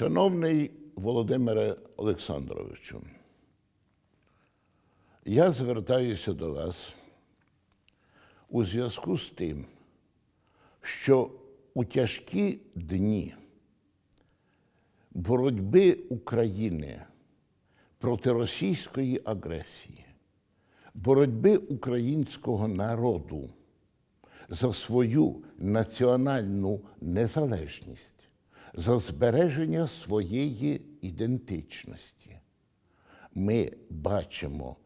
Шановний Володимире Олександровичу, я звертаюся до вас у зв'язку з тим, що у тяжкі дні боротьби України проти російської агресії, боротьби українського народу за свою національну незалежність, за збереження своєї ідентичності. Ми бачимо,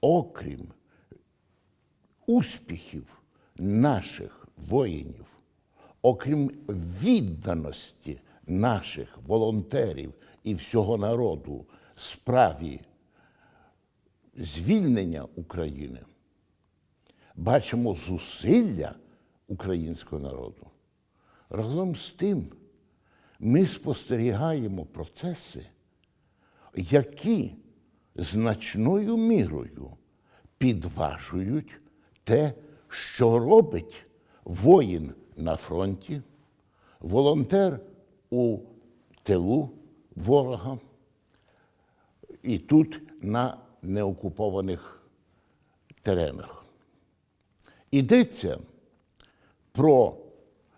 окрім успіхів наших воїнів, окрім відданості наших волонтерів і всього народу справі звільнення України, бачимо зусилля українського народу. Разом з тим ми спостерігаємо процеси, які значною мірою підважують те, що робить воїн на фронті, волонтер у тилу ворога і тут на неокупованих теренах. Йдеться про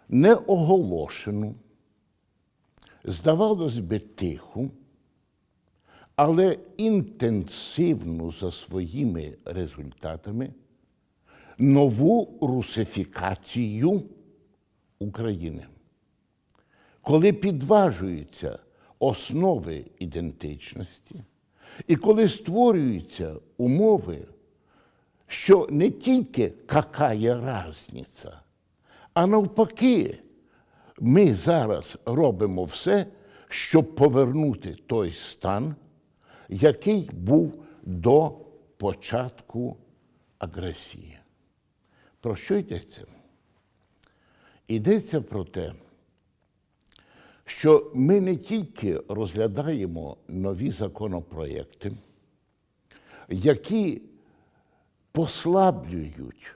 неоголошену, здавалось би, тиху, але інтенсивну за своїми результатами нову русифікацію України. Коли підважуються основи ідентичності, і коли створюються умови, що не тільки какая різниця, а навпаки, ми зараз робимо все, щоб повернути той стан, який був до початку агресії. Про що йдеться? Йдеться про те, що ми не тільки розглядаємо нові законопроекти, які послаблюють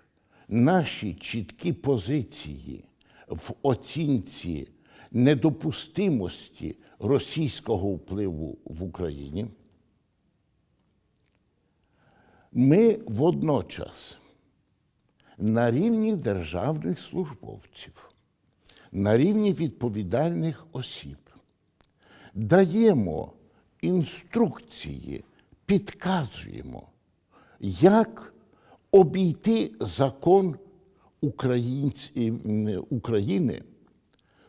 наші чіткі позиції в оцінці недопустимості російського впливу в Україні, ми водночас на рівні державних службовців, на рівні відповідальних осіб даємо інструкції, підказуємо, як обійти закон українць- України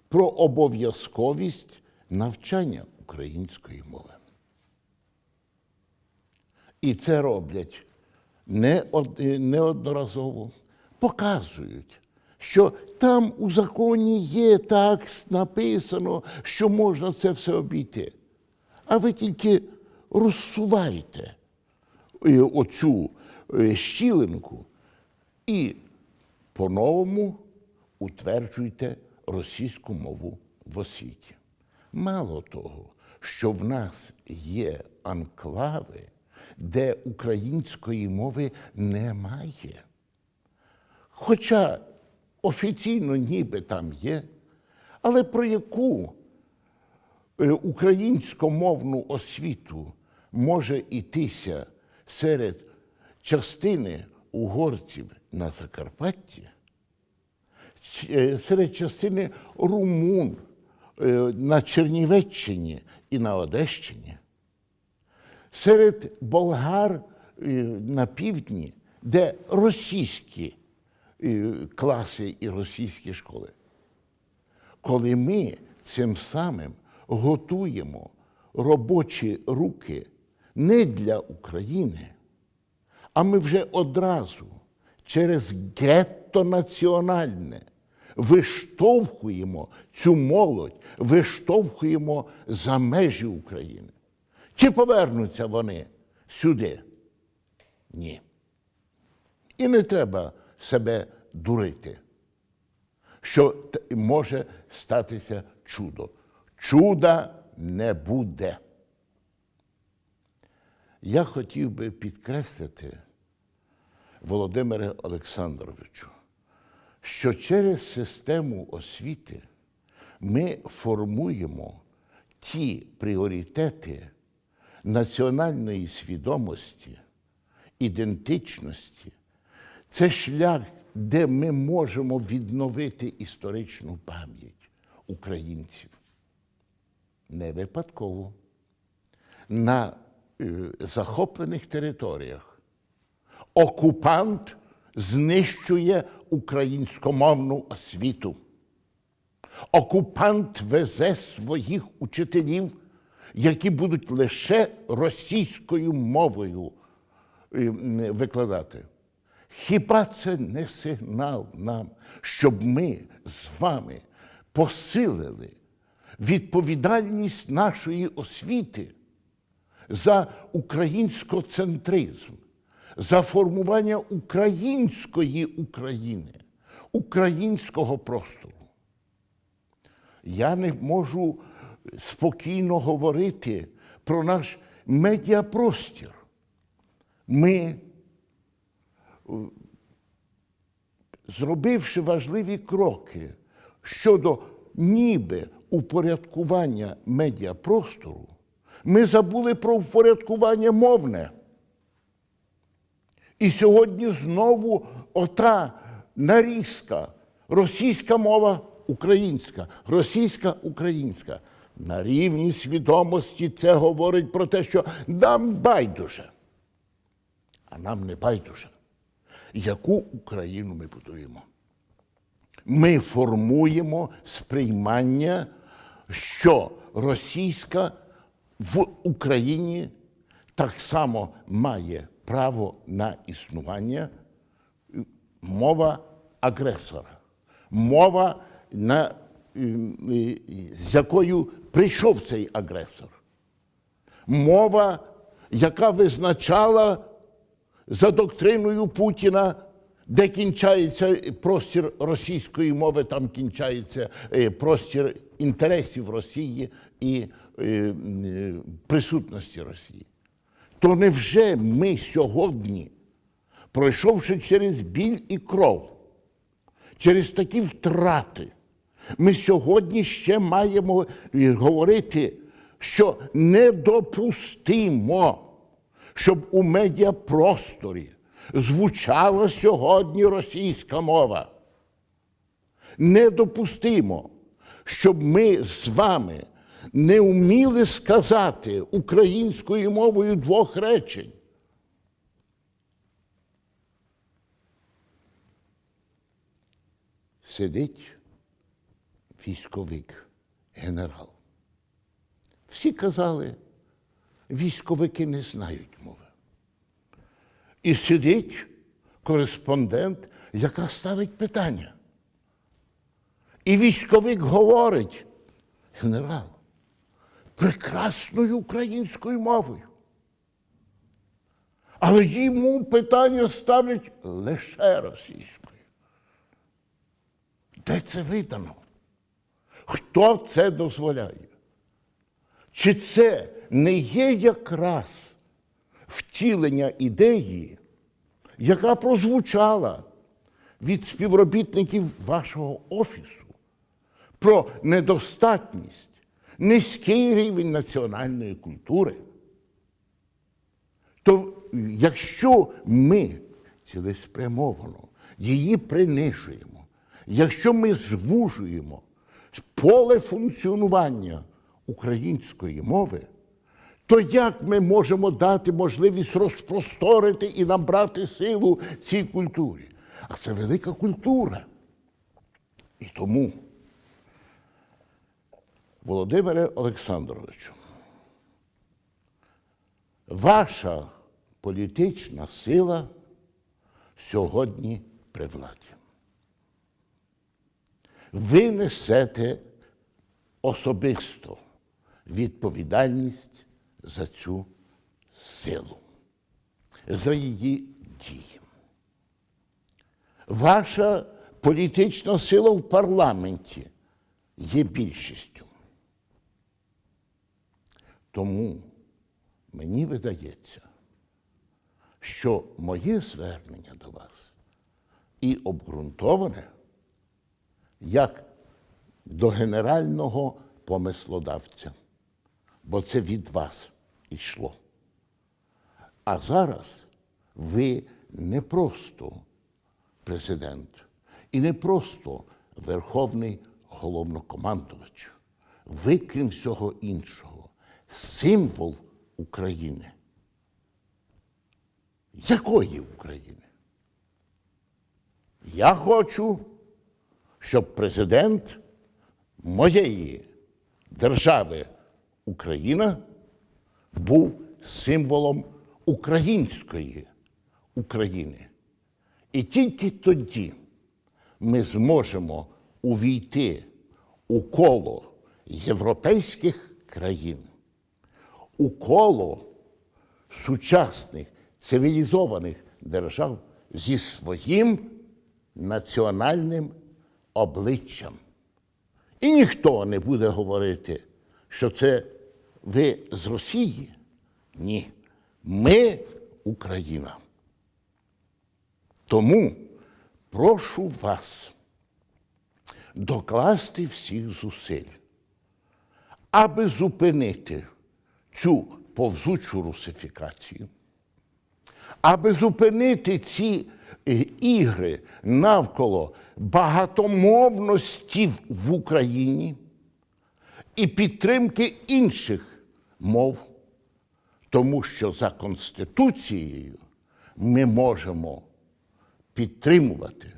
про обов'язковість навчання української мови. І це роблять не од- неодноразово, показують, що там у законі є так написано, що можна це все обійти. А ви тільки розсувайте е, оцю е, щілинку і по-новому утверджуйте російську мову в освіті. Мало того, що в нас є анклави, де української мови немає. Хоча офіційно ніби там є, але про яку е, українськомовну освіту може йтися серед частини угорців на Закарпатті, е, серед частини румун е, на Чернівеччині і на Одещині, серед болгар е, на півдні, де російські класи і російські школи. Коли ми цим самим готуємо робочі руки не для України, а ми вже одразу через гетто національне виштовхуємо цю молодь, виштовхуємо за межі України. Чи повернуться вони сюди? Ні. І не треба себе дурити, що може статися чудо. Чуда не буде. Я хотів би підкреслити, Володимире Олександровичу, що через систему освіти ми формуємо ті пріоритети національної свідомості, ідентичності, це шлях, де ми можемо відновити історичну пам'ять українців. Не випадково на захоплених територіях окупант знищує українськомовну освіту. Окупант везе своїх учителів, які будуть лише російською мовою е, викладати. Хіба це не сигнал нам, щоб ми з вами посилили відповідальність нашої освіти за українськоцентризм, за формування української України, українського простору? Я не можу спокійно говорити про наш медіапростір. Ми зробивши важливі кроки щодо ніби упорядкування медіапростору, ми забули про упорядкування мовне. І сьогодні знову ота нарізка російська мова українська, російська українська. На рівні свідомості це говорить про те, що нам байдуже. А нам не байдуже, яку Україну ми будуємо. Ми формуємо сприймання, що російська в Україні так само має право на існування мова агресора, мова, на, з якою прийшов цей агресор, мова, яка визначала за доктриною Путіна, де кінчається простір російської мови, там кінчається е, простір інтересів Росії і е, присутності Росії. То невже ми сьогодні, пройшовши через біль і кров, через такі втрати, ми сьогодні ще маємо е, говорити, що недопустимо, щоб у медіапросторі звучала сьогодні російська мова. Недопустимо, щоб ми з вами не вміли сказати українською мовою двох речень. Сидить військовик, генерал. Всі казали, військовики не знають мови. І сидить кореспондент, яка ставить питання. І військовик говорить, генерал, прекрасною українською мовою. Але йому питання ставлять лише російською. Де це видано? Хто це дозволяє? Чи це не є якраз втілення ідеї, яка прозвучала від співробітників вашого офісу про недостатність, низький рівень національної культури? То якщо ми цілеспрямовано її принижуємо, якщо ми звужуємо поле функціонування української мови, то як ми можемо дати можливість розпросторити і набрати силу цій культурі? А це велика культура. І тому, Володимире Олександровичу, ваша політична сила сьогодні при владі. Ви несете особисто відповідальність за цю силу, за її дії. Ваша політична сила в парламенті є більшістю. Тому мені видається, що моє звернення до вас і обґрунтоване як до генерального помислодавця, бо це від вас йшло. А зараз ви не просто президент і не просто верховний головнокомандувач. Ви, крім всього іншого, символ України. Якої України? Я хочу, щоб президент моєї держави Україна був символом української України. І тільки тоді ми зможемо увійти у коло європейських країн, у коло сучасних цивілізованих держав зі своїм національним обличчям. І ніхто не буде говорити, що це ви з Росії. Ні. Ми Україна. Тому прошу вас докласти всіх зусиль, аби зупинити цю повзучу русифікацію, аби зупинити ці е, ігри навколо багатомовності в Україні і підтримки інших мов, тому що за Конституцією ми можемо підтримувати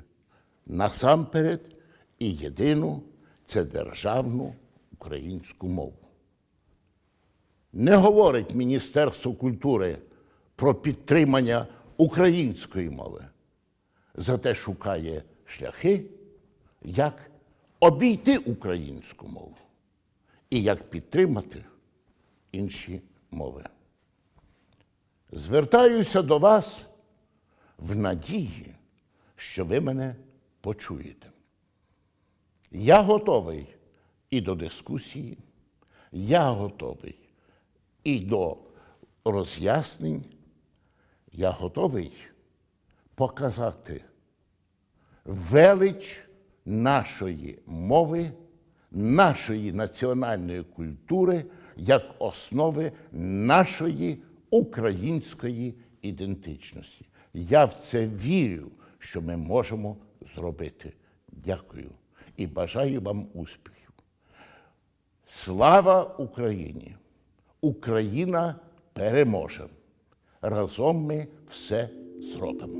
насамперед і єдину це державну українську мову. Не говорить Міністерство культури про підтримання української мови, зате шукає шляхи, як обійти українську мову і як підтримати інші мови. Звертаюся до вас в надії, що ви мене почуєте. Я готовий і до дискусії, я готовий і до роз'яснень, я готовий показати велич нашої мови, нашої національної культури як основи нашої української ідентичності. Я в це вірю, що ми можемо зробити. Дякую і бажаю вам успіхів. Слава Україні! Україна переможе! Разом ми все зробимо.